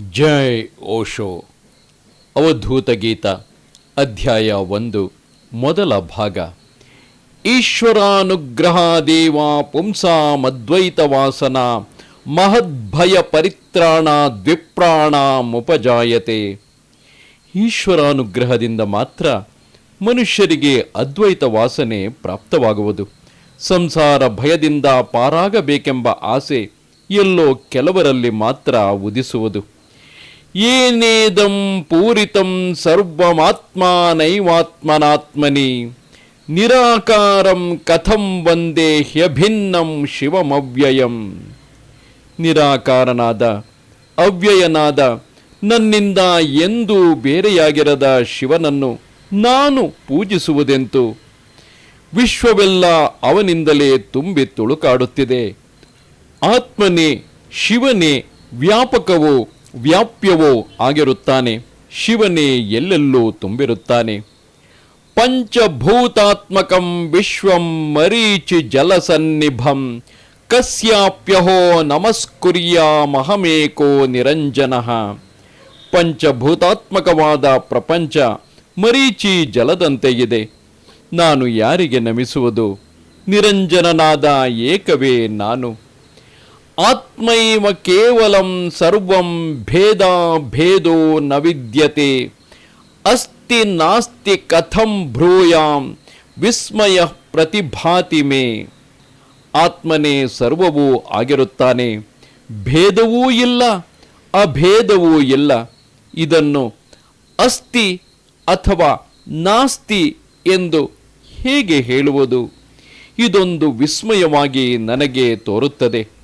ಜೈ ಓಶೋ. ಅವಧೂತ ಗೀತ, ಅಧ್ಯಾಯ ಒಂದು, ಮೊದಲ ಭಾಗ. ಈಶ್ವರಾನುಗ್ರಹ ದೇವ ಪುಂಸ ಮದ್ವೈತ ವಾಸನ, ಮಹದ್ಭಯ ಪರಿತ್ರಾಣ ದ್ವಿಪ್ರಾಣಾಮುಪಜಾಯತೆ ಈಶ್ವರಾನುಗ್ರಹದಿಂದ ಮಾತ್ರ ಮನುಷ್ಯರಿಗೆ ಅದ್ವೈತ ವಾಸನೆ ಪ್ರಾಪ್ತವಾಗುವುದು. ಸಂಸಾರ ಭಯದಿಂದ ಪಾರಾಗಬೇಕೆಂಬ ಆಸೆ ಎಲ್ಲೋ ಕೆಲವರಲ್ಲಿ ಮಾತ್ರ ಉದಿಸುವುದು. ಏನೇದಂ ಪೂರಿತಂ ಸರ್ವಮಾತ್ಮಾನೈವಾತ್ಮನಾತ್ಮನಿ ನಿರಾಕಾರಂ ಕಥಂ ವಂದೇ ಹ್ಯಭಿನ್ನಂ ಶಿವಮವ್ಯಯಂ. ನಿರಾಕಾರನಾದ, ಅವ್ಯಯನಾದ, ನನ್ನಿಂದ ಎಂದೂ ಬೇರೆಯಾಗಿರದ ಶಿವನನ್ನು ನಾನು ಪೂಜಿಸುವುದೆಂತು? ವಿಶ್ವವೆಲ್ಲ ಅವನಿಂದಲೇ ತುಂಬಿ ತುಳುಕಾಡುತ್ತಿದೆ. ಆತ್ಮನೇ, ಶಿವನೇ, ವ್ಯಾಪಕವೋ ವ್ಯಾಪ್ಯವೋ ಆಗಿರುತ್ತಾನೆ, ಶಿವನೇ ಎಲ್ಲೆಲ್ಲೂ ತುಂಬಿರುತ್ತಾನೆ. ಪಂಚಭೂತಾತ್ಮಕಂ ವಿಶ್ವಂ ಮರೀಚಿ ಜಲಸನ್ನಿಭಂ, ಕಸ್ಯಾಪ್ಯಹೋ ನಮಸ್ಕುರ್ಯಾಮಹಮೇಕೋ ನಿರಂಜನ. ಪಂಚಭೂತಾತ್ಮಕವಾದ ಪ್ರಪಂಚ ಮರೀಚಿ ಜಲದಂತೆ ಇದೆ ನಾನು ಯಾರಿಗೆ ನಮಿಸುವುದು? ನಿರಂಜನನಾದ ಏಕವೇ ನಾನು. ಆತ್ಮೈವ ಕೇವಲಂ ಸರ್ವಂ ಭೇದ ಭೇದೋ ನ ವಿದ್ಯತೆ ಅಸ್ತಿ ನಾಸ್ತಿ ಕಥಂ ಭ್ರೂಯಾಂ ವಿಸ್ಮಯ ಪ್ರತಿಭಾತಿ ಮೇ. ಆತ್ಮನೇ ಸರ್ವವೂ ಆಗಿರುತ್ತಾನೆ. ಭೇದವೂ ಇಲ್ಲ, ಅಭೇದವೂ ಇಲ್ಲ. ಇದನ್ನು ಅಸ್ತಿ ಅಥವಾ ನಾಸ್ತಿ ಎಂದು ಹೇಗೆ ಹೇಳುವುದು? ಇದೊಂದು ವಿಸ್ಮಯವಾಗಿ ನನಗೆ ತೋರುತ್ತದೆ.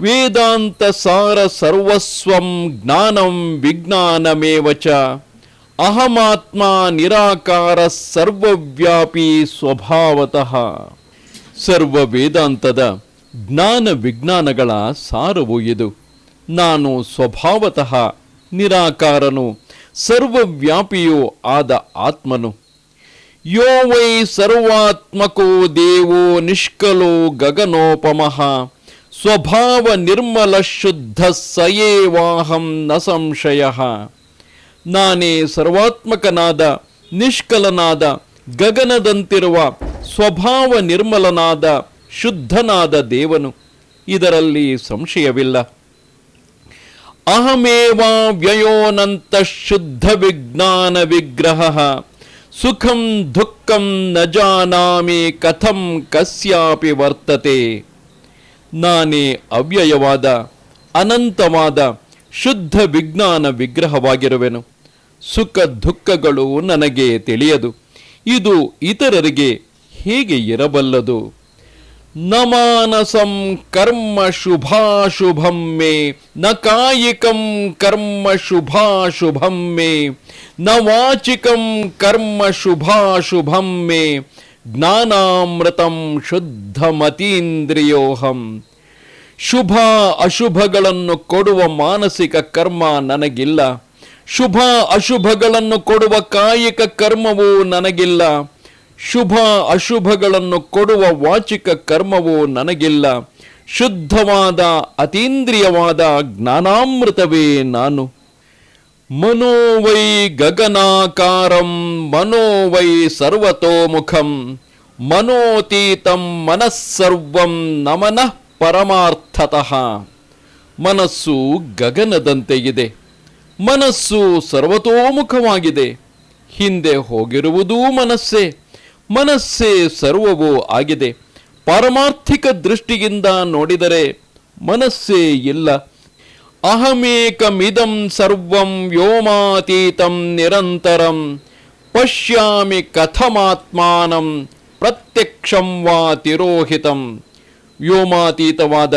ವೇದಾಂತ ಸಾರ ಸರ್ವಸ್ವಂ ಜ್ಞಾನಂ ವಿಜ್ಞಾನಮೇವ ಚ. ಅಹಮಾತ್ಮ ನಿರಾಕಾರ ಸರ್ವವ್ಯಾಪಿ ಸ್ವಭಾವತಃ. ಸರ್ವ ವೇದಾಂತದ ಜ್ಞಾನ ವಿಜ್ಞಾನಗಳ ಸಾರವು ಇದು. ನಾನು ಸ್ವಭಾವತಃ ನಿರಾಕಾರನು, ಸರ್ವವ್ಯಾಪಿಯೂ ಆದ ಆತ್ಮನು. ಯೋ ವೈ ಸರ್ವಾತ್ಮಕೋ ದೇವೋ ನಿಷ್ಕಲೋ ಗಗನೋಪಮಃ. ಸ್ವಭಾವ ನಿರ್ಮಲ ಶುದ್ಧ ಸಯೇವಾಹಂ ನ ಸಂಶಯ. ನಾನೇ ಸರ್ವಾತ್ಮಕನಾದ, ನಿಷ್ಕಲನಾದ, ಗಗನದಂತಿರುವ, ಸ್ವಭಾವ ನಿರ್ಮಲನಾದ, ಶುದ್ಧನಾದ ದೇವನು. ಇದರಲ್ಲಿ ಸಂಶಯವಿಲ್ಲ. ಅಹಮೇವಾ ವ್ಯಯೋನಂತ ಶುದ್ಧ ವಿಜ್ಞಾನ ವಿಗ್ರಹ. ಸುಖಂ ದುಃಖಂ ನ ಜಾನಾಮಿ ಕಥಂ ಕಸ್ಯಾಪಿ ವರ್ತತೆ. ನಾನೇ ಅವ್ಯಯವಾದ, ಅನಂತವಾದ, ಶುದ್ಧ ವಿಜ್ಞಾನ ವಿಗ್ರಹವಾಗಿರುವೆನು. ಸುಖ ದುಃಖಗಳು ನನಗೆ ತಿಳಿಯದು. ಇದು ಇತರರಿಗೆ ಹೇಗೆ ಇರಬಲ್ಲದು? ನಮಾನಸಂ ಮಾನಸಂ ಕರ್ಮ ಶುಭಾಶುಭಂ ಮೇ, ನ ಕಾಯಿಕಂ ಕರ್ಮ ಶುಭಾಶುಭಂ ಮೇ, ನ ವಾಚಿಕಂ ಕರ್ಮ ಶುಭಾಶುಭಂ ಮೇ ಜ್ಞಾನಾಮೃತಂ ಶುದ್ಧಮತೀಂದ್ರಿಯೋಹಂ. ಶುಭ ಅಶುಭಗಳನ್ನು ಕೊಡುವ ಮಾನಸಿಕ ಕರ್ಮ ನನಗಿಲ್ಲ. ಶುಭ ಅಶುಭಗಳನ್ನು ಕೊಡುವ ಕಾಯಿಕ ಕರ್ಮವೂ ನನಗಿಲ್ಲ. ಶುಭ ಅಶುಭಗಳನ್ನು ಕೊಡುವ ವಾಚಿಕ ಕರ್ಮವೂ ನನಗಿಲ್ಲ. ಶುದ್ಧವಾದ, ಅತೀಂದ್ರಿಯವಾದ ಜ್ಞಾನಾಮೃತವೇ ನಾನು. ಮನೋವೈ ಗಗನಾಕಾರಂ, ಮನೋವೈ ಸರ್ವತೋಮುಖಂ, ಮನೋತೀತಂ ಮನಸ್ಸರ್ವಂ ನಮನಃ ಪರಮಾರ್ಥತಃ. ಮನಸ್ಸು ಗಗನದಂತೆ ಇದೆ. ಮನಸ್ಸು ಸರ್ವತೋಮುಖವಾಗಿದೆ. ಹಿಂದೆ ಹೋಗಿರುವುದೂ ಮನಸ್ಸೇ. ಮನಸ್ಸೇ ಸರ್ವವೂ ಆಗಿದೆ. ಪಾರಮಾರ್ಥಿಕ ದೃಷ್ಟಿಯಿಂದ ನೋಡಿದರೆ ಮನಸ್ಸೇ ಇಲ್ಲ. ಅಹಮೇಕಮಿದಂ ಸರ್ವಂ ವ್ಯೋಮಾತೀತಂ ನಿರಂತರಂ ಪಶ್ಯಾಮಿ ಕಥಮಾತ್ಮಾನಂ ಪ್ರತ್ಯಕ್ಷಂ ವಾ ತಿರೋಹಿತಂ ವ್ಯೋಮಾತೀತವಾದ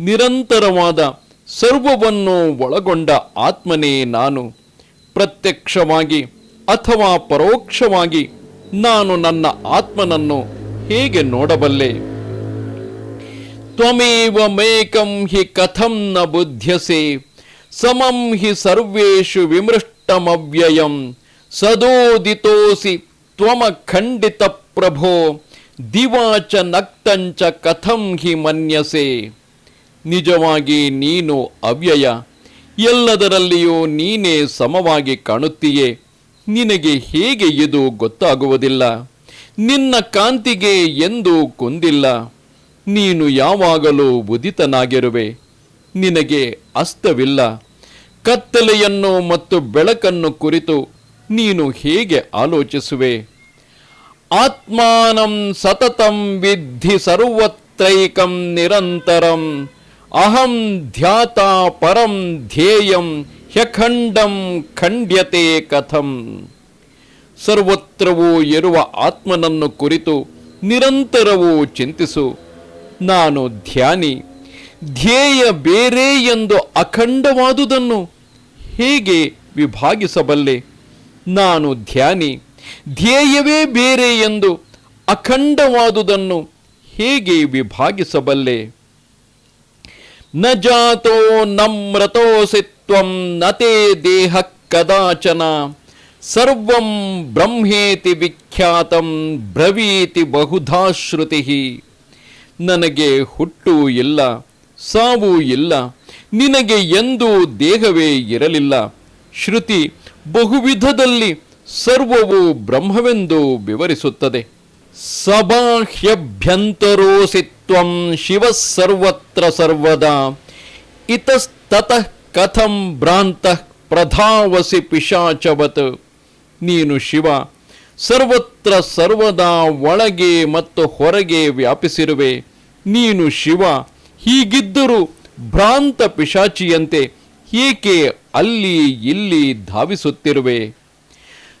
ನಿರಂತರವಾದ ಸರ್ವವನ್ನು ಒಳಗೊಂಡ ಆತ್ಮನೇ ನಾನು। ಪ್ರತ್ಯಕ್ಷವಾಗಿ ಅಥವಾ ಪರೋಕ್ಷವಾಗಿ ನಾನು ನನ್ನ ಆತ್ಮನನ್ನು ಹೇಗೆ ನೋಡಬಲ್ಲೆ? ತ್ವಮೇವ ಮೇಕಂ ಹಿ ಕಥಂ ನ ಬುಧ್ಯಸೆ ಸಮಂ ಹಿ ಸರ್ವೇಷು ವಿಮೃಷ್ಟಮವ್ಯಯಂ. ಸದೋದಿತೋಸಿ ತ್ವಮ ಖಂಡಿತ ಪ್ರಭೋ. ದಿವಾಚ ನಕ್ತಂಚ ಕಥಂ ಹಿ ಮನ್ಯಸೆ. ನಿಜವಾಗಿ ನೀನು ಅವ್ಯಯ. ಎಲ್ಲದರಲ್ಲಿಯೂ ನೀನೇ ಸಮವಾಗಿ ಕಾಣುತ್ತೀಯೇ. ನಿನಗೆ ಹೇಗೆ ಇದು ಗೊತ್ತಾಗುವುದಿಲ್ಲ. ನಿನ್ನ ಕಾಂತಿಗೆ ಎಂದು ಕುಂದಿಲ್ಲ. ನೀನು ಯಾವಾಗಲೂ ಉದಿತನಾಗಿರುವೆ. ನಿನಗೆ ಅಸ್ತವಿಲ್ಲ. ಕತ್ತಲೆಯನ್ನು ಮತ್ತು ಬೆಳಕನ್ನು ಕುರಿತು ನೀನು ಹೇಗೆ ಆಲೋಚಿಸುವೆ? ಆತ್ಮಾನಂ ಸತತಂ ವಿದ್ಧಿ ಸರ್ವತ್ರೈಕಂ ನಿರಂತರಂ. ಅಹಂ ಧ್ಯಾತ ಪರಂ ಧ್ಯೇಯಂ ಹ್ಯಖಂಡಂ ಖಂಡ್ಯತೆ ಕಥಂ. ಸರ್ವತ್ರವೂ ಇರುವ ಆತ್ಮನನ್ನು ಕುರಿತು ನಿರಂತರವೂ ಚಿಂತಿಸು. ನಾನು ಧ್ಯಾನಿ, ಧ್ಯೇಯ ಬೇರೆ ಎಂದು ಅಖಂಡವಾದುದನ್ನು ಹೇಗೆ ವಿಭಾಗಿಸಬಲ್ಲೆ? ನಾನು ಧ್ಯಾನಿ, ಧ್ಯೇಯವೇ ಬೇರೆ ಎಂದು ಅಖಂಡವಾದುದನ್ನು ಹೇಗೆ ವಿಭಾಗಿಸಬಲ್ಲೆ? ನ ಜಾತೋ ನಮ್ರತೋಸಿತ್ವಂ ನತೇ ದೇಹ ಕದಾಚನ ಸರ್ವಂ ಬ್ರಹ್ಮೇತಿ ವಿಖ್ಯಾತಂ ಬ್ರವೀತಿ ಬಹುಧಾ ಶ್ರುತಿ ನನಗೆ ಹುಟ್ಟು ಇಲ್ಲ, ಸಾವು ಇಲ್ಲ, ನಿನಗೆ ಎಂದೂ ದೇಹವೇ ಇರಲಿಲ್ಲ. ಶ್ರುತಿ, ಬಹುವಿಧದಲ್ಲಿ ಸರ್ವವು ಬ್ರಹ್ಮವೆಂದು ವಿವರಿಸುತ್ತದೆ. ಸಬಾಹ್ಯಭ್ಯಂತರೋಸಿತ್ವಂ ಶಿವ ಸರ್ವತ್ರ ಸರ್ವದಾ, ಇತಸ್ತತಃ ಕಥಂ ಭ್ರಾಂತಃ ಪ್ರಧಾವಸಿ ಪಿಶಾಚವತ್. ನೀನು ಶಿವ ಸರ್ವತ್ರ ಸರ್ವದಾ ಒಳಗೆ ಮತ್ತು ಹೊರಗೆ ವ್ಯಾಪಿಸಿರುವೆ. ನೀನು ಶಿವ, ಹೀಗಿದ್ದರೂ ಭ್ರಾಂತ ಪಿಶಾಚಿಯಂತೆ ಏಕೆ ಅಲ್ಲಿ ಇಲ್ಲಿ ಧಾವಿಸುತ್ತಿರುವೆ?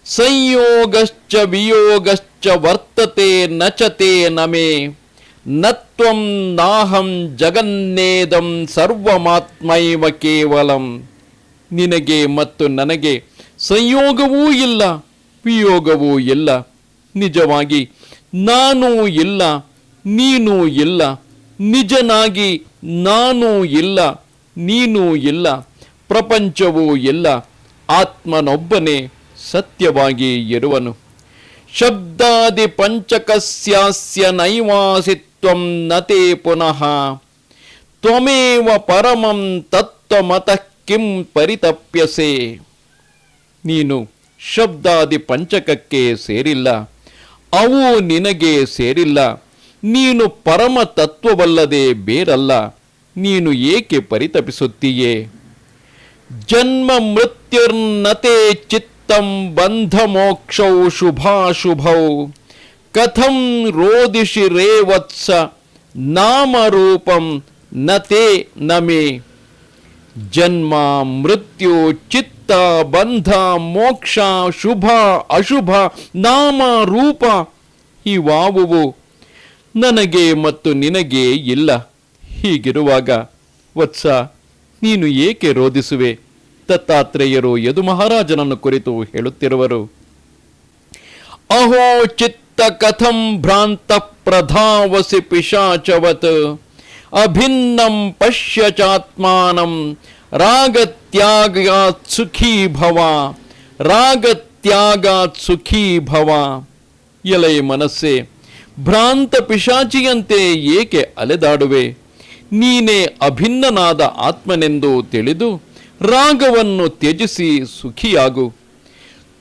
ಸಂಯೋಗಶ್ಚ ವಿಯೋಗಶ್ಚ ವರ್ತತೆ ನಚತೆ ನಮೇ. ನತ್ವಂ ನಾಹಂ ಜಗನ್ನೇದಂ ಸರ್ವಮಾತ್ಮೈವ ಕೇವಲಂ. ನಿನಗೆ ಮತ್ತು ನನಗೆ ಸಂಯೋಗವೂ ಇಲ್ಲ. ವಿಯೋಗವೂ ಇಲ್ಲ. ನಿಜವಾಗಿ, ನಾನು ಇಲ್ಲ, ನೀನು ಇಲ್ಲ, ನಿಜನಾಗಿ ನಾನು ಇಲ್ಲ, ನೀನು ಇಲ್ಲ, ಪ್ರಪಂಚವೂ ಇಲ್ಲ, ಆತ್ಮನೊಬ್ಬನೇ ಸತ್ಯವಾಗಿ ಇರುವನು. ಶಬ್ದಾದಿ ಪಂಚಕಸ್ಯಾಸ್ಯ ನೈವಾಸಿತ್ವಂ ನತೆ ಪುನಃ. ತ್ವಮೇವ ಪರಮಂ ತತ್ವಮತಃ ಕಿಂ ಪರಿತಪ್ಯಸೆ. ನೀನು ಶಬ್ದಾದಿ ಪಂಚಕಕ್ಕೆ ಸೇರಿಲ್ಲ, ಅವು ನಿನಗೆ ಸೇರಿಲ್ಲ, ನೀನು ಪರಮ ತತ್ವವಲ್ಲದೆ ಬೇರಲ್ಲ, ನೀನು ಏಕೆ ಪರಿತಪಿಸುತ್ತೀಯೇ? ಜನ್ಮ ಮೃತ್ಯುರ್ನತೆ ಚಿತ್ತಂ ಬಂಧ ಮೋಕ್ಷೌ ಶುಭಾಶುಭೌ, ಕಥಂ ರೋದಿಷಿ ರೇವತ್ಸ ನಾಮರೂಪಂ ನತೆ ನಮೇ. ಜನ್ಮ, ಮೃತ್ಯು, ಚಿತ್ತ, ಬಂಧ, ಮೋಕ್ಷ, ಶುಭ, ಅಶುಭ, ನಾಮ, ರೂಪ, ಇವಾವುವು. ನನಗೆ ಮತ್ತು ನಿನಗೆ ಇಲ್ಲ. ಹೀಗಿರುವಾಗ, ವತ್ಸ, ನೀನು ಏಕೆ ರೋಧಿಸುವೆ? ದತ್ತಾತ್ರೇಯರು ಯದು ಮಹಾರಾಜನನ್ನು ಕುರಿತು ಹೇಳುತ್ತಿರುವರು. ಅಹೋ ಚಿತ್ತ ಕಥಂ ಭ್ರಾಂತ ಪ್ರಧಾವಸಿ ಪಿಶಾಚವತ್. ಅಭಿನ್ನಂ ಪಶ್ಯ ಚಾತ್ಮಾನಂ ರಾಗತ್ಯಾಗಾತ್ ಸುಖೀ ಭವ ರಾಗತ್ಯಾಗಾತ್ ಸುಖೀ ಭವ ಎಲೈ ಮನಸ್ಸೆ, ಭ್ರಾಂತ ಪಿಶಾಚಿಯಂತೆ ಏಕೆ ಅಲೆದಾಡುವೆ? ನೀನೇ ಅಭಿನ್ನನಾದ ಆತ್ಮನೆಂದು ತಿಳಿದು ರಾಗವನ್ನು ತ್ಯಜಿಸಿ ಸುಖಿಯಾಗು.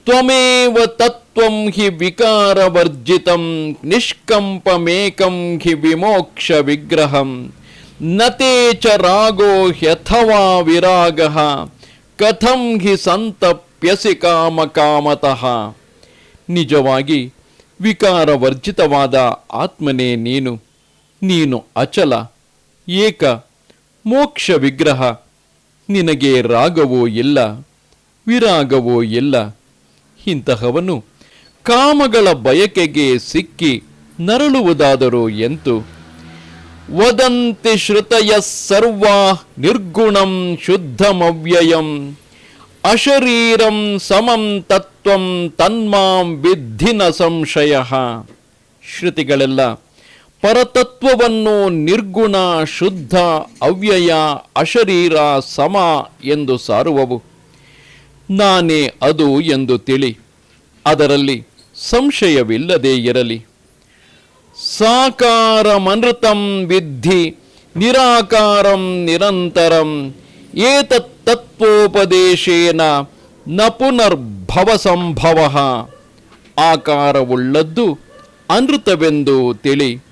ತ್ವಮೇವ ತತ್ವಂ ಹಿ ವಿಕಾರವರ್ಜಿತಂ, ನಿಷ್ಕಂಪಮೇಕಂ ಹಿ ವಿಮೋಕ್ಷ ವಿಗ್ರಹಂ. ನತೆ ಚ ರಾಗೋ ಹ್ಯಥವಾ ವಿರಾಗ, ಕಥಂ ಹಿ ಸಂತಪ್ಯಸಿ ಕಾಮ ಕಾಮತಃ. ನಿಜವಾಗಿ ವಿಕಾರವರ್ಜಿತವಾದ ಆತ್ಮನೇ ನೀನು ನೀನು ಅಚಲ, ಏಕ, ಮೋಕ್ಷ ವಿಗ್ರಹ. ನಿನಗೆ ರಾಗವೋ ಇಲ್ಲ, ವಿರಾಗವೋ ಇಲ್ಲ. ಇಂತಹವನು ಕಾಮಗಳ ಬಯಕೆಗೆ ಸಿಕ್ಕಿ ನರಳುವುದಾದರೂ ಎಂತು? ವದಂತಿ ಶ್ರುತಯ ಸರ್ವಾ ನಿರ್ಗುಣಂ ಶುದ್ಧಮವ್ಯಯಂ. ಅಶರೀರಂ ಸಮಂ ತತ್ವಂ ತನ್ಮಾಂ ವಿದ್ಧಿನ ಸಂಶಯ. ಶ್ರುತಿಗಳೆಲ್ಲ, ಪರತತ್ವವನ್ನು ನಿರ್ಗುಣ, ಶುದ್ಧ, ಅವ್ಯಯ, ಅಶರೀರ, ಸಮ ಎಂದು ಸಾರುವವು. ನಾನೇ ಅದು ಎಂದು ತಿಳಿ. ಅದರಲ್ಲಿ ಸಂಶಯವಿಲ್ಲದೇ ಇರಲಿ. ಸಾಕಾರಮನೃತಂ ವಿದ್ಧಿ, ನಿರಾಕಾರಂ ನಿರಂತರಂ, ಏತತ್ ತತ್ವೋಪದೇಶೇನ ನ ಪುನರ್ಭವ ಸಂಭವ ಆಕಾರವುಳ್ಳದ್ದು ಅನೃತವೆಂದು ತಿಳಿ,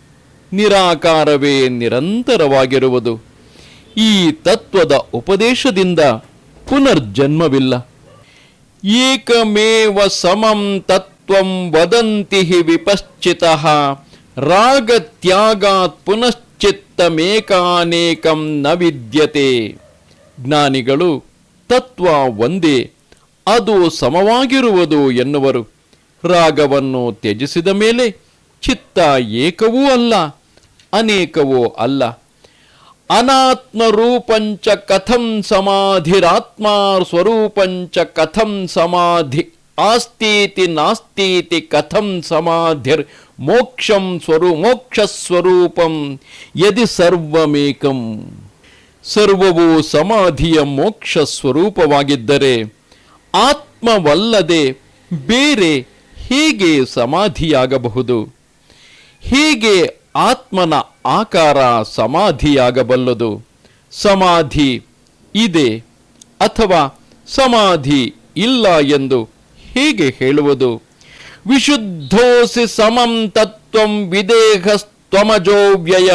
ನಿರಾಕಾರವೇ ನಿರಂತರವಾಗಿರುವುದು. ಈ ತತ್ವದ ಉಪದೇಶದಿಂದ ಪುನರ್ಜನ್ಮವಿಲ್ಲ. ಏಕಮೇವ ಸಮಂ ತತ್ವಂ ವದಂತಿ ವಿಪಶ್ಚಿತಃ. ರಾಗತ್ಯಾಗಾತ್ ಪುನಶ್ಚಿತ್ತಮೇಕಾನೇಕಂ ನ ವಿದ್ಯತೆ. ಜ್ಞಾನಿಗಳು ತತ್ವ ಒಂದೇ, ಅದು ಸಮವಾಗಿರುವುದು ಎನ್ನುವರು. ರಾಗವನ್ನು ತ್ಯಜಿಸಿದ ಮೇಲೆ ಚಿತ್ತ ಏಕವೂ ಅಲ್ಲ, ಅನೇಕವೂ ಅಲ್ಲ. ಅನಾತ್ಮರೂಪಂಚ ಕಥಂ ಸಮಾಧಿರಾತ್ಮ ಸ್ವರೂಪಂಚ ಕಥಂ ಸಮಾಧಿ, ಆಸ್ತೀತಿ ನಾಸ್ತೀತಿ ಕಥಂ ಸಮಾಧಿರ್ ಮೋಕ್ಷಂ ಸ್ವರೂ, ಮೋಕ್ಷ ಸ್ವರೂಪಂ ಯದಿ ಸರ್ವಮೇಕಂ. ಸರ್ವವು ಸಮಾಧಿಯ ಮೋಕ್ಷ ಸ್ವರೂಪವಾಗಿದ್ದರೆ ಆತ್ಮವಲ್ಲದೆ ಬೇರೆ ಹೇಗೆ ಸಮಾಧಿಯಾಗಬಹುದು? ಹೇಗೆ ಆತ್ಮನ ಆಕಾರ ಸಮಾಧಿಯಾಗಬಲ್ಲದು? ಸಮಾಧಿ ಇದೆ ಅಥವಾ ಸಮಾಧಿ ಇಲ್ಲ ಎಂದು ಹೇಗೆ ಹೇಳುವುದು? ವಿಶುದ್ಧೋಸಿ ಸಮಂ ತತ್ವಂ ವಿದೇಹಸ್ತ್ವಮಜೋ ವ್ಯಯ.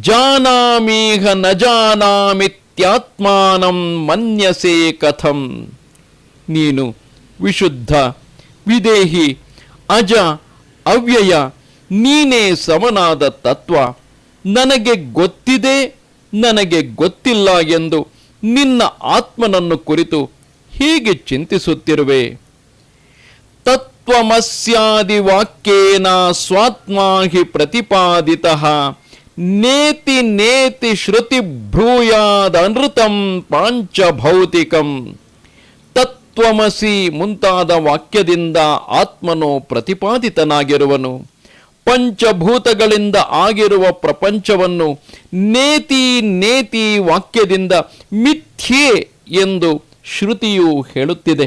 ಜಾನಾಮೀಹ ನ ಜಾನಾಮಿತ್ಯಾತ್ಮಾನಂ ಮನ್ಯಸೆ ಕಥಂ. ನೀನು ವಿಶುದ್ಧ, ವಿದೇಹಿ, ಅಜ, ಅವ್ಯಯ, ನೀನೇ ಸಮನಾದ ತತ್ವ. ನನಗೆ ಗೊತ್ತಿದೆ, ನನಗೆ ಗೊತ್ತಿಲ್ಲ ಎಂದು ನಿನ್ನ ಆತ್ಮನನ್ನು ಕುರಿತು ಹೀಗೆ ಚಿಂತಿಸುತ್ತಿರುವೆ. ತತ್ವಮಸ್ಯಾದಿ ವಾಕ್ಯೇನ ಸ್ವಾತ್ಮ ಹಿ ಪ್ರತಿಪಾದಿತಃ. ನೇತಿ ನೇತಿ ಶ್ರುತಿ ಭ್ರೂಯಾದನೃತಂ ಪಾಂಚಭೌತಿಕಂ ತತ್ವಮಸಿ ಮುಂತಾದ ವಾಕ್ಯದಿಂದ ಆತ್ಮನು ಪ್ರತಿಪಾದಿತನಾಗಿರುವನು. ಪಂಚಭೂತಗಳಿಂದ ಆಗಿರುವ ಪ್ರಪಂಚವನ್ನು ನೇತಿ ನೇತಿ ವಾಕ್ಯದಿಂದ ಮಿಥ್ಯೆ ಎಂದು ಶ್ರುತಿಯು ಹೇಳುತ್ತಿದೆ.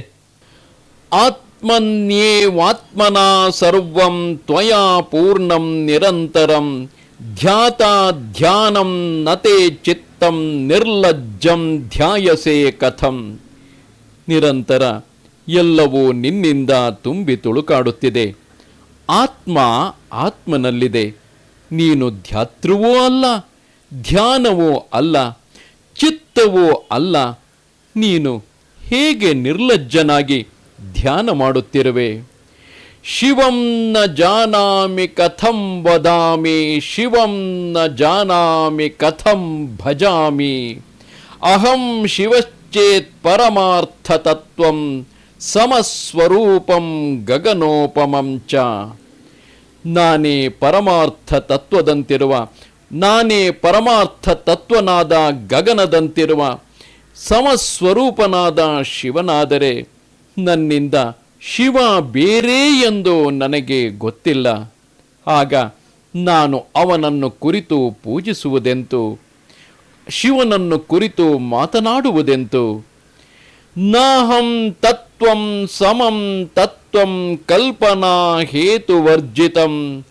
ಆತ್ಮನ್ಯೇವಾತ್ಮನ ಸರ್ವಂ ತ್ವಯಾ ಪೂರ್ಣಂ ನಿರಂತರಂ ಧ್ಯಾತ ಧ್ಯಾನಂ ನತೆ ಚಿತ್ತಂ ನಿರ್ಲಜ್ಜಂ ಧ್ಯಾಯಸೆ ಕಥಂ. ನಿರಂತರ ಎಲ್ಲವೂ ನಿನ್ನಿಂದ ತುಂಬಿ ತುಳುಕಾಡುತ್ತಿದೆ. ಆತ್ಮ ಆತ್ಮನಲ್ಲಿದೆ. ನೀನು ಧ್ಯಾತೃವೂ ಅಲ್ಲ, ಧ್ಯಾನವೂ ಅಲ್ಲ, ಚಿತ್ತವೂ ಅಲ್ಲ. ನೀನು ಹೇಗೆ ನಿರ್ಲಜ್ಜನಾಗಿ ಧ್ಯಾನ ಮಾಡುತ್ತಿರುವೆ. ಶಿವಂ ನ ಜಾನಾಮಿ ಕಥಂ ವದಾಮಿ, ಶಿವಂ ನ ಜಾನಾಮಿ ಕಥಂ ಭಜಾಮಿ. ಅಹಂ ಶಿವಶ್ಚೇತ್ ಪರಮಾರ್ಥ ತತ್ವಂ, ಸಮಸ್ವರೂಪಂ ಗಗನೋಪಮಂ ಚ. ನಾನೇ ಪರಮಾರ್ಥ ತತ್ವದಂತಿರುವ, ನಾನೇ ಪರಮಾರ್ಥ ತತ್ವನಾದ ಗಗನದಂತಿರುವ, ಸಮಸ್ವರೂಪನಾದ ಶಿವನಾದರೆ ನನ್ನಿಂದ ಶಿವ ಬೇರೆ ಎಂದು ನನಗೆ ಗೊತ್ತಿಲ್ಲ. ಆಗ ನಾನು ಅವನನ್ನು ಕುರಿತು ಪೂಜಿಸುವುದೆಂತು, ಶಿವನನ್ನು ಕುರಿತು ಮಾತನಾಡುವುದೆಂತು, ನಾಹಂ ತತ್ವಂ ಸಮಂ ತತ್ವಂ ಕಲ್ಪನಾ ಹೇತುವರ್ಜಿತಂ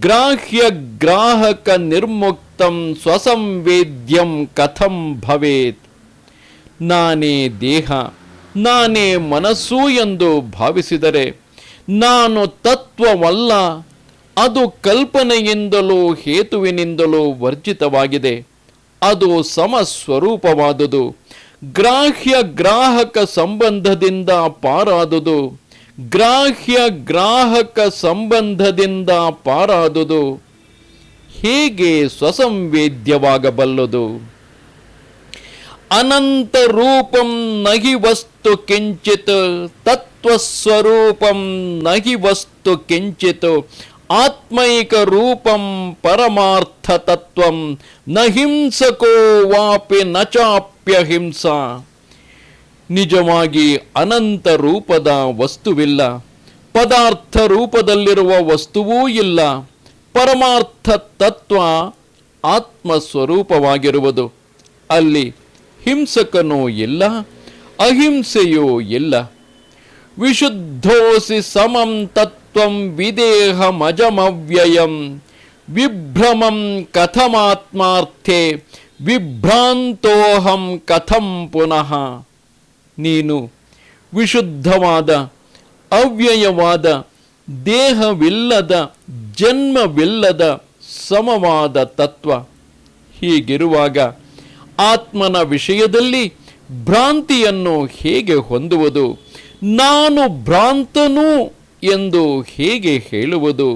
ಗ್ರಾಹ್ಯ ಗ್ರಾಹಕ ನಿರ್ಮುಕ್ತಂ ಸ್ವಸಂವೇದ್ಯಂ ಕಥಂ ಭವೇತ್. ನಾನೇ ದೇಹ. ನಾನೇ ಮನಸ್ಸು ಎಂದು ಭಾವಿಸಿದರೆ ನಾನು ತತ್ವವಲ್ಲ, ಅದು ಕಲ್ಪನೆಯಿಂದಲೂ ಹೇತುವಿನಿಂದಲೂ ವರ್ಜಿತವಾಗಿದೆ. ಅದು ಸಮಸ್ವರೂಪವಾದುದು. ಗ್ರಾಹ್ಯ ಗ್ರಾಹಕ ಸಂಬಂಧದಿಂದ ಪಾರಾದುದು. ಗ್ರಾಹ್ಯ ಗ್ರಾಹಕ ಸಂಬಂಧದಿಂದ ಪಾರಾದುದು. ಹೇಗೆ ಸ್ವಸಂವೇದ್ಯವಾಗಬಲ್ಲದು? ಅನಂತ ರೂಪಂ ನಹಿ ವಸ್ತು ಕಿಂಚಿತ್ ತತ್ವಸ್ವರೂಪಂ ನಹಿ ವಸ್ತು ಕಿಂಚಿತ್ ಆತ್ಮೈಕ ರೂಪಂ ಪರಮಾರ್ಥ ತತ್ವಂ, ನ ಹಿಂಸಕೋ ವಾಪಿ ನ ಚಾಪ್ಯ ಹಿಂಸಾ. ನಿಜವಾಗಿ ಅನಂತ ರೂಪದ ವಸ್ತುವಿಲ್ಲ. ಪದಾರ್ಥ ರೂಪದಲ್ಲಿರುವ ವಸ್ತುವೂ ಇಲ್ಲ. ಪರಮಾರ್ಥ ತತ್ವ ಆತ್ಮ ಸ್ವರೂಪವಾಗಿರುವುದು ಅಲ್ಲಿ ಹಿಂಸಕನೂ ಎಲ್ಲ ಅಹಿಂಸೆಯೋ ಎಲ್ಲ ವಿಶುದ್ಧೋಸಿ ಸಮಂ ತತ್ವಂ ವಿದೇಹಮಜಮವ್ಯಯಂ ವಿಭ್ರಮಂ ಕಥಮಾತ್ಮಾರ್ಥೆ, ವಿಭ್ರಾಂತೋಹಂ ಕಥಂ ಪುನಃ. ನೀನು ವಿಶುದ್ಧವಾದ, ಅವ್ಯಯವಾದ, ದೇಹವಿಲ್ಲದ, ಜನ್ಮವಿಲ್ಲದ ಸಮವಾದ ತತ್ವ ಹೀಗಿರುವಾಗ ಆತ್ಮನ ವಿಷಯದಲ್ಲಿ ಭ್ರಾಂತಿಯನ್ನು ಹೇಗೆ ಹೊಂದುವುದು? ನಾನು ಭ್ರಾಂತನು ಎಂದು ಹೇಗೆ ಹೇಳುವುದು?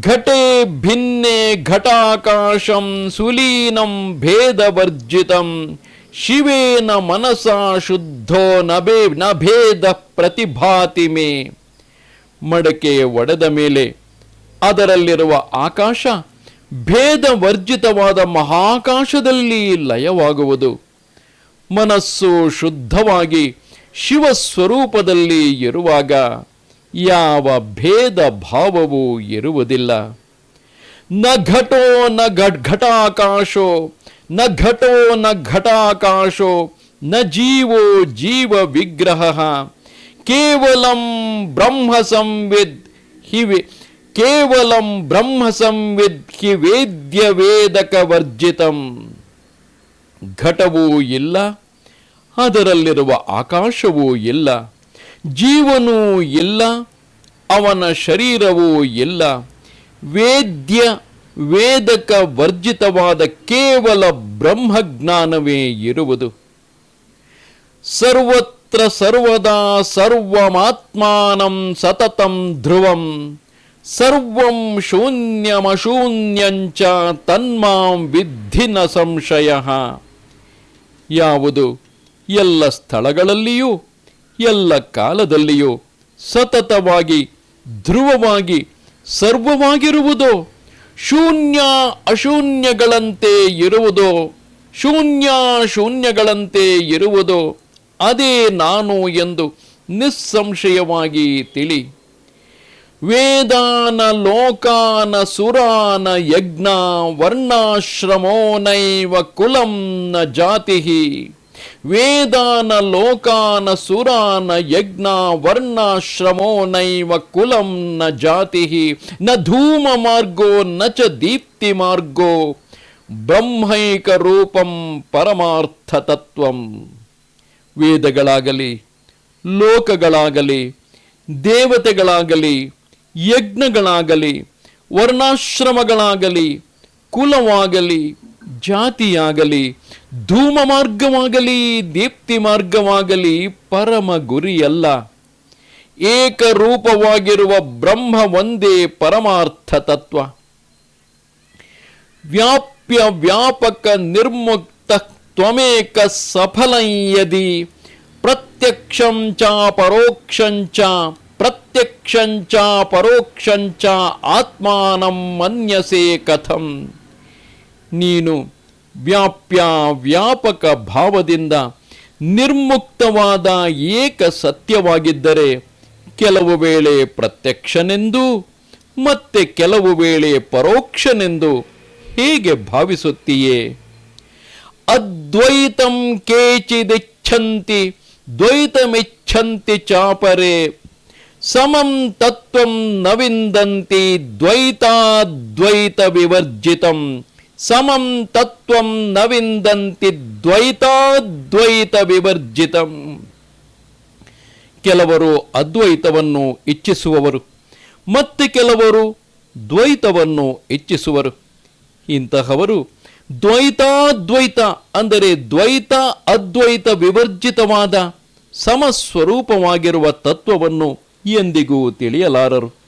ಘಟೆ ಭಿನ್ನೆ ಘಟಾಕಾಶಂ ಸುಲೀನಂ ಭೇದವರ್ಜಿತಂ ಶಿವೇನ ಮನಸ ಶುದ್ಧೋ ನಭೇ ನ ಭೇದ ಪ್ರತಿಭಾತಿ ಮೇ. ಮಡಕೆ ಒಡೆದ ಮೇಲೆ ಅದರಲ್ಲಿರುವ ಆಕಾಶ ಭೇದವರ್ಜಿತವಾದ ಮಹಾಕಾಶದಲ್ಲಿ ಲಯವಾಗುವುದು. ಮನಸ್ಸು ಶುದ್ಧವಾಗಿ ಶಿವಸ್ವರೂಪದಲ್ಲಿ ಇರುವಾಗ ಯಾವ ಭೇದ ಭಾವವೂ ಇರುವುದಿಲ್ಲ. ನ ಘಟೋ ನ ಘಟ್ ಘಟಾಕಾಶೋ, ನ ಘಟೋ ನ ಘಟಾಕಾಶೋ, ನ ಜೀವೋ ಜೀವ ವಿಗ್ರಹ. ಕೇವಲಂ ಬ್ರಹ್ಮ ಸಂವಿದ್ ಹಿವೆ ಕೇವಲಂ ಬ್ರಹ್ಮ ಸಂವಿಧಿ ವೇದ್ಯ ವೇದಕ ವರ್ಜಿತಂ. ಘಟವೂ ಇಲ್ಲ, ಅದರಲ್ಲಿರುವ ಆಕಾಶವೂ ಇಲ್ಲ, ಜೀವನೂ ಇಲ್ಲ, ಅವನ ಶರೀರವೂ ಇಲ್ಲ. ವೇದ್ಯ ವೇದಕ ವರ್ಜಿತವಾದ ಕೇವಲ ಬ್ರಹ್ಮಜ್ಞಾನವೇ ಇರುವುದು. ಸರ್ವತ್ರ ಸರ್ವದಾ ಸರ್ವಮಾತ್ಮಾನಂ ಸತತಂ ಧ್ರುವಂ. ಸರ್ವಂ ಶೂನ್ಯಮಶೂನ್ಯಂಚ ತನ್ಮಾಂ ವಿದ್ಧಿನ ಸಂಶಯ. ಯಾವುದು ಎಲ್ಲ ಸ್ಥಳಗಳಲ್ಲಿಯೂ, ಎಲ್ಲ ಕಾಲದಲ್ಲಿಯೂ ಸತತವಾಗಿ, ಧ್ರುವವಾಗಿ, ಸರ್ವವಾಗಿರುವುದೋ, ಶೂನ್ಯ ಅಶೂನ್ಯಗಳಂತೆ ಇರುವುದೋ, ಶೂನ್ಯ ಶೂನ್ಯಗಳಂತೆ ಇರುವುದೋ, ಅದೇ ನಾನು ಎಂದು ನಿಸ್ಸಂಶಯವಾಗಿ ತಿಳಿ. ವೇದಾನ ಲೋಕಾನ ಸುರಾನ ಯಜ್ಞ ವರ್ಣಾಶ್ರಮೋ ನೈವ ಕುಲಂ ನ ಜಾತಿ ವೇದಾನ ಲೋಕಾನ ಸುರಾನ ಯಜ್ಞ ವರ್ಣಾಶ್ರಮೋ ನೈವ ಕುಲಂ ನ ಜಾತಿ ನ ಧೂಮ ಮಾರ್ಗೋ, ನ ಚ ದೀಪ್ತಿ ಮಾರ್ಗೋ. ಬ್ರಹ್ಮೈಕ ರೂಪಂ ಪರಮಾರ್ಥ ತತ್ವಂ. ವೇದಗಳಾಗಲಿ, ಲೋಕಗಳಾಗಲಿ, ದೇವತೆಗಳಾಗಲಿ ಯಜ್ಞಗಳಾಗಲಿ, ವರ್ಣಾಶ್ರಮಗಳಾಗಲಿ, ಕುಲವಾಗಲಿ, ಜಾತಿಯಾಗಲಿ ಧೂಮ ಮಾರ್ಗವಾಗಲಿ ದೀಪ್ತಿ ಮಾರ್ಗವಾಗಲಿ ಪರಮ ಗುರಿಯಲ್ಲ ಏಕರೂಪವಾಗಿರುವ ಬ್ರಹ್ಮ ಒಂದೇ ಪರಮಾರ್ಥ ತತ್ವ. ವ್ಯಾಪ್ಯ ವ್ಯಾಪಕ ನಿರ್ಮುಕ್ತ ತ್ವಮೇಕ ಸಫಲಂ ಪ್ರತ್ಯಕ್ಷಂಚ ಪ್ರತ್ಯಕ್ಷಂ ಚ ಪರೋಕ್ಷಂಚ ಆತ್ಮಾನಂ ಮನ್ಯಸೆ ಕಥಂ. ನೀನು ವ್ಯಾಪ್ಯ ವ್ಯಾಪಕ ಭಾವದಿಂದ ನಿರ್ಮುಕ್ತವಾದ ಏಕ ಸತ್ಯವಾಗಿದ್ದರೆ ಕೆಲವು ವೇಳೆ ಪ್ರತ್ಯಕ್ಷನೆಂದು, ಮತ್ತೆ ಕೆಲವು ವೇಳೆ ಪರೋಕ್ಷನೆಂದು ಹೇಗೆ ಭಾವಿಸುತ್ತೀಯೇ? ಅದ್ವೈತಂ ಕೇಚಿದಿಚ್ಛಂತಿ, ದ್ವೈತಮಿಚ್ಛಂತಿ ಚಾಪರೆ. ಸಮಂ ತತ್ವಂ ನವಿಂದಂತಿ ದ್ವೈತ ದ್ವೈತಾದ್ವೈತ ವಿವರ್ಜಿತಂ ಸಮಂ ತತ್ವಂ ನವಿಂದಂತಿ ದ್ವೈತ ವಿವರ್ಜಿತಂ ಕೆಲವರು ಅದ್ವೈತವನ್ನು ಇಚ್ಛಿಸುವವರು, ಮತ್ತೆ ಕೆಲವರು ದ್ವೈತವನ್ನು ಇಚ್ಛಿಸುವರು. ಇಂತಹವರು ದ್ವೈತಾದ್ವೈತ ಅಂದರೆ ದ್ವೈತ ಅದ್ವೈತ ವಿವರ್ಜಿತವಾದ ಸಮಸ್ವರೂಪವಾಗಿರುವ ತತ್ವವನ್ನು ಎಂದಿಗೂ ತಿಳಿಯಲಾರರು.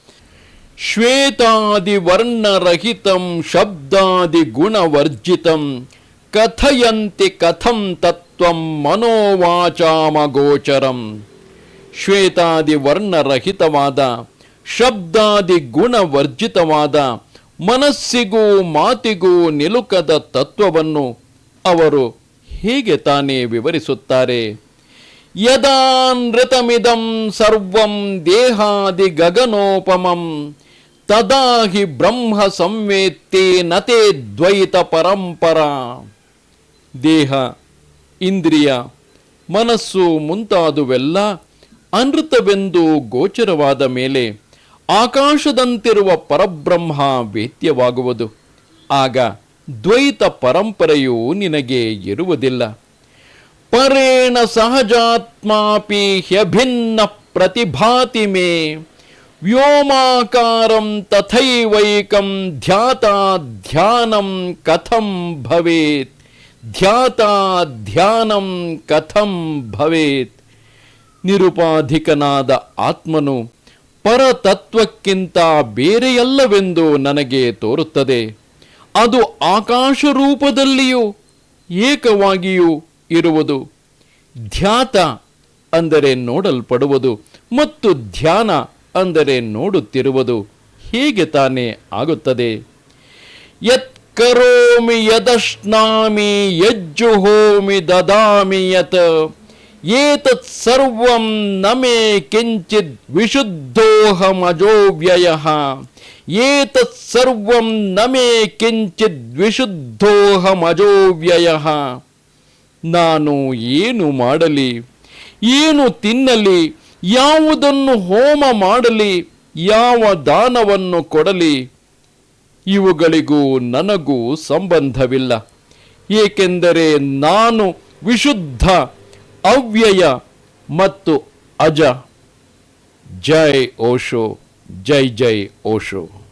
ಶ್ವೇತಾದಿ ವರ್ಣರಹಿತಂ, ಶಬ್ದಾದಿ ಗುಣವರ್ಜಿತಂ, ಕಥಯಂತಿ ಕಥಂ ತತ್ವಂ ಮನೋವಾಚಾಮಗೋಚರಂ. ಶ್ವೇತಾದಿ ವರ್ಣರಹಿತವಾದ, ಶಬ್ದಾದಿ ಗುಣವರ್ಜಿತವಾದ, ಮನಸ್ಸಿಗೂ ಮಾತಿಗೂ ನಿಲುಕದ ತತ್ವವನ್ನು ಅವರು ಹೀಗೆ ತಾನೇ ವಿವರಿಸುತ್ತಾರೆ? ಯದಾ ನೃತಮಿದಂ ಸರ್ವಂ ದೇಹಾದಿ ಗಗನೋಪಮಂ ತದಾ ಹಿ ಬ್ರಹ್ಮ ಸಂವೇತ್ತಿ ನತೆ ದ್ವೈತ ಪರಂಪರಾ ದೇಹ ಇಂದ್ರಿಯ ಮನಸ್ಸು ಮುಂತಾದುವೆಲ್ಲ ಅನೃತವೆಂದು ಗೋಚರವಾದ ಮೇಲೆ ಆಕಾಶದಂತಿರುವ ಪರಬ್ರಹ್ಮ ವೇತ್ಯವಾಗುವುದು ಆಗ ದ್ವೈತ ಪರಂಪರೆಯು ನಿನಗೆ ಇರುವುದಿಲ್ಲ. ಪರೇಣ ಸಹಜಾತ್ಮಾಪಿ ಹ್ಯಭಿನ್ನ ಪ್ರತಿಭಾತಿ ಮೇ. ವ್ಯೋಮಾಕಾರಂ ತಥೈವೈಕಂ ಧ್ಯಾತ ಧ್ಯಾನಂ ಕಥಂ ಭವೇತ್. ಧ್ಯಾತ ಧ್ಯಾನಂ ಕಥಂ ಭವೇತ್. ನಿರುಪಾಧಿಕನಾದ ಆತ್ಮನು ಪರತತ್ವಕ್ಕಿಂತ ಬೇರೆಯಲ್ಲವೆಂದು ನನಗೆ ತೋರುತ್ತದೆ. ಅದು ಆಕಾಶ ರೂಪದಲ್ಲಿಯೂ ಏಕವಾಗಿಯೂ ಇರುವುದು. ಧ್ಯಾತ ಅಂದರೆ ನೋಡಲ್ಪಡುವುದು ಮತ್ತು ಧ್ಯಾನ ಅಂದರೆ ನೋಡುತ್ತಿರುವುದು ಹೀಗೆ ತಾನೇ ಆಗುತ್ತದೆ. ಯತ್ ಕರೋಮಿ ಯದಶ್ನಾಮಿ ಯಜ್ಜುಹೋಮಿ ದದಾಮಿ ಯತ್ ಏತತ್ ಸರ್ವಂ ನಮೇ ಕಿಂಚಿತ್ ವಿಶುದ್ಧೋಹಮಜೋವ್ಯಯ ಏತತ್ ಸರ್ವಂ ನಮೇ ಕಿಂಚಿತ್ ವಿಶುದ್ಧೋಹಮಜೋವ್ಯಯ ನಾನು ಏನು ಮಾಡಲಿ? ಏನು ತಿನ್ನಲಿ? ಯಾವುದನ್ನು ಹೋಮ ಮಾಡಲಿ? ಯಾವ ದಾನವನ್ನು ಕೊಡಲಿ? ಇವುಗಳಿಗೂ ನನಗೂ ಸಂಬಂಧವಿಲ್ಲ. ಏಕೆಂದರೆ ನಾನು ವಿಶುದ್ಧ, ಅವ್ಯಯ ಮತ್ತು ಅಜ. ಜೈ ಓಶೋ, ಜೈ ಜೈ ಓಶೋ.